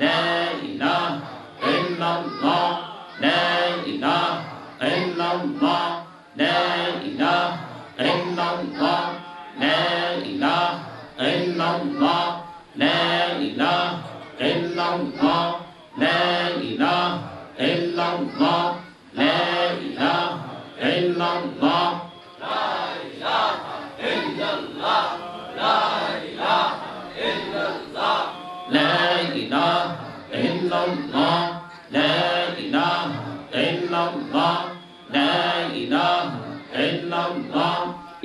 now.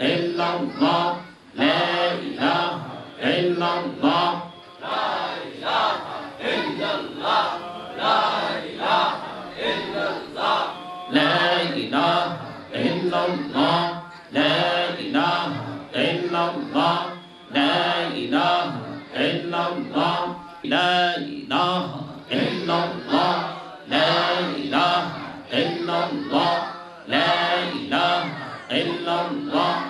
إله إلا الله لا إله إلا الله لا إله إلا الله لا إله إلا الله لا إله إلا الله لا إله إلا الله لا إله إلا الله لا إله إلا الله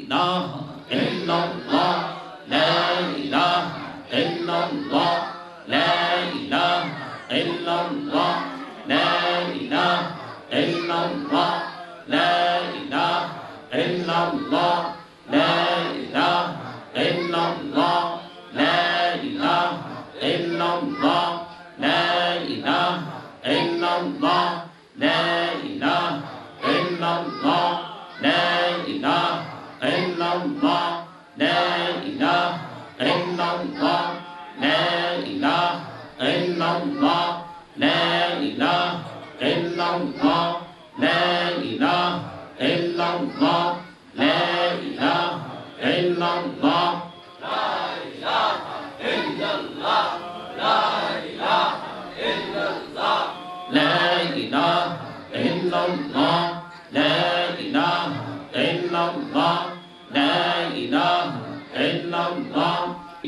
illallah la ilaha illallah la ilaha illallah la ilaha illallah la ilaha illallah la ilaha illallah la ilaha illallah la ilaha illallah la ilaha illallah.